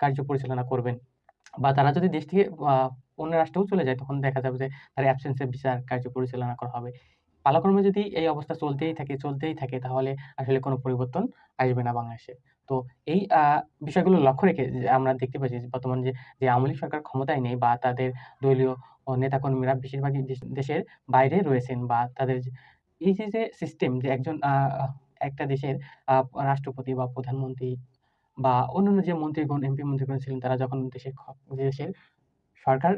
কার্য পরিচালনা করবেন বা তারা যদি দেশ থেকে অন্য রাষ্ট্রেও চলে যায় তখন দেখা যাবে যে তার অ্যাবসেন্স এ বিচার কার্য পরিচালনা করা হবে। পালাক্রমে যদি এই অবস্থা চলতেই থাকে, চলতেই থাকে তাহলে আসলে কোনো পরিবর্তন আসবে না বাংলাদেশে। তো এই বিষয়গুলো লক্ষ্য রেখে আমরা দেখতে পাচ্ছি বর্তমান যে, যে আওয়ামী লীগ সরকার ক্ষমতায় নেই বা তাদের দলীয় নেতাকর্মীরা বেশিরভাগই দেশের বাইরে রয়েছেন বা তাদের এই যে, যে সিস্টেম যে একজন একটা দেশের রাষ্ট্রপতি বা প্রধানমন্ত্রী বা অন্যান্য যে মন্ত্রীগণ, এমপি মন্ত্রীগণ ছিলেন তারা যখন দেশের দেশের সরকার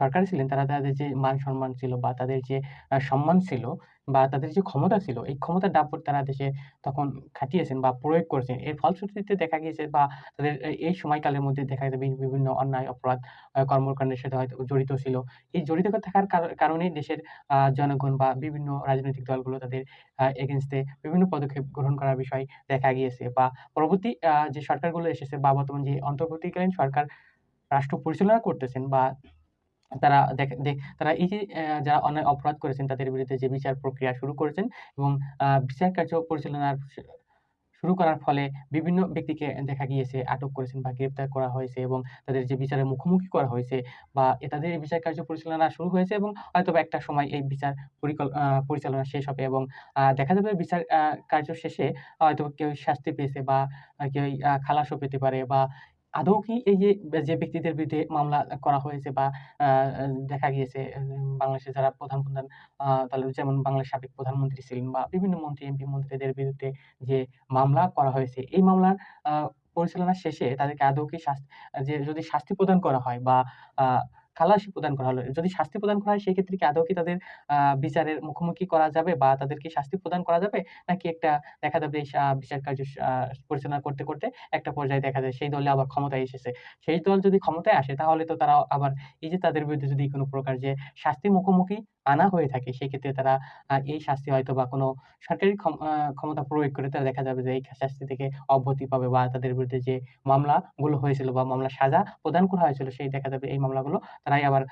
সরকারে ছিলেন তারা তাদের যে মান-সম্মান ছিল বা তাদের যে সম্মান ছিল বা তাদের যে ক্ষমতা ছিল, এই ক্ষমতার দাপট তারা দেশে তখন খাটিয়েছেন বা প্রয়োগ করেছেন। এর ফলশ্রুতিতে দেখা গিয়েছে বা তাদের এই সময়কালের মধ্যে দেখা যাবে বিভিন্ন অন্যায় অপরাধ আ কর্মকান্ডের সাথে হয়তো জড়িত ছিল। এই জড়িত থাকার কার কারণেই দেশের জনগণ বা বিভিন্ন রাজনৈতিক দলগুলো তাদের এগেনস্টে বিভিন্ন পদক্ষেপ গ্রহণ করার বিষয় দেখা গিয়েছে বা পরবর্তী যে সরকারগুলো এসেছে বা বর্তমান যে অন্তর্বর্তীকালীন সরকার রাষ্ট্র পরিচালনা করতেছেন বা তারা তারা এই যে যারা অন্যায় অপরাধ করেছেন, তাদের বিরুদ্ধে যে বিচার প্রক্রিয়া শুরু করেছেন এবং বিচার কার্য পরিচালনার শুরু করার ফলে বিভিন্ন ব্যক্তিকে দেখা গিয়েছে আটক করেছেন বা গ্রেপ্তার করা হয়েছে এবং তাদের যে বিচারের মুখোমুখি করা হয়েছে বা তাদের বিচার কার্য পরিচালনা শুরু হয়েছে এবং হয়তোবা একটা সময় এই বিচার পরিকল পরিচালনা শেষ হবে এবং দেখা যাবে বিচার কার্য শেষে হয়তো কেউ শাস্তি পেয়েছে বা কেউ খালাসও পেতে পারে বা আদৌ কি এই যে, যে ব্যক্তিদের বিরুদ্ধে মামলা করা হয়েছে বা দেখা গিয়েছে বাংলাদেশে যারা প্রধান, প্রধান তাহলে যেমন বাংলাদেশের সাবেক প্রধানমন্ত্রী ছিলেন বা বিভিন্ন মন্ত্রী, এমপি মন্ত্রীদের বিরুদ্ধে যে মামলা করা হয়েছে, এই মামলার পরিচালনা শেষে তাদেরকে আদৌ কি শাস্তি যে যদি শাস্তি প্রদান করা হয় বা খালাসি প্রদান করা হলো, যদি শাস্তি প্রদান করা হয় সেক্ষেত্রে কি আদৌ কি তাদের বিচারের মুখোমুখি করা যাবে বা তাদেরকে শাস্তি প্রদান করা যাবে? নাকি একটা দেখা যাবে বিচার কার্য পরিচালনা করতে, করতে একটা পর্যায়ে দেখা যায় সেই দলে আবার ক্ষমতায় এসেছে। সেই দল যদি ক্ষমতায় আসে তাহলে তো তারা আবার এই যে তাদের বিরুদ্ধে যদি কোনো প্রকার যে শাস্তির মুখোমুখি আনা হয়ে থাকে, সেক্ষেত্রে তারা এই শাস্তি হয়তো বা কোনো সরকারি ক্ষমতা প্রয়োগ করে তারা দেখা যাবে যে এই শাস্তি থেকে অব্যাহতি পাবে বা তাদের বিরুদ্ধে যে মামলাগুলো হয়েছিল বা মামলা সাজা প্রদান করা হয়েছিল, সেই দেখা যাবে এই মামলাগুলো তারাই আবার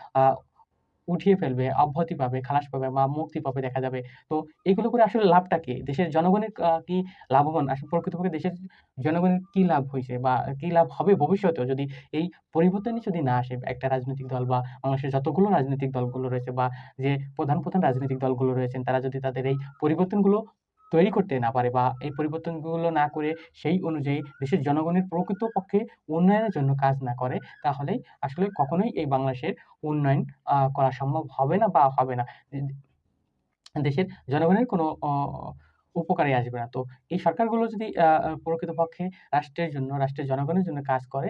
উঠিয়ে ফেলবে, অব্যাহতি পাবে, খালাস পাবে বা মুক্তি পাবে দেখা যাবে। তো এগুলো করে আসলে লাভটা কি? দেশের জনগণের কি লাভবান? আসলে প্রকৃতপক্ষে দেশের জনগণের কি লাভ হয়েছে বা কি লাভ হবে ভবিষ্যতেও যদি এই পরিবর্তনই যদি না আসে একটা রাজনৈতিক দল বা বাংলাদেশের যতগুলো রাজনৈতিক দলগুলো রয়েছে বা যে প্রধান, প্রধান রাজনৈতিক দলগুলো রয়েছেন তারা যদি তাদের এই পরিবর্তনগুলো তৈরি করতে না পারে বা এই পরিবর্তনগুলো না করে সেই অনুযায়ী দেশের জনগণের প্রকৃতপক্ষে উন্নয়নের জন্য কাজ না করে তাহলে আসলে কখনোই এই বাংলাদেশের উন্নয়ন করা সম্ভব হবে না বা হবে না। দেশের জনগণের কোনো উপকারে আসবে না। তো এই সরকারগুলো যদি প্রকৃতপক্ষে রাষ্ট্রের জন্য, রাষ্ট্রের জনগণের জন্য কাজ করে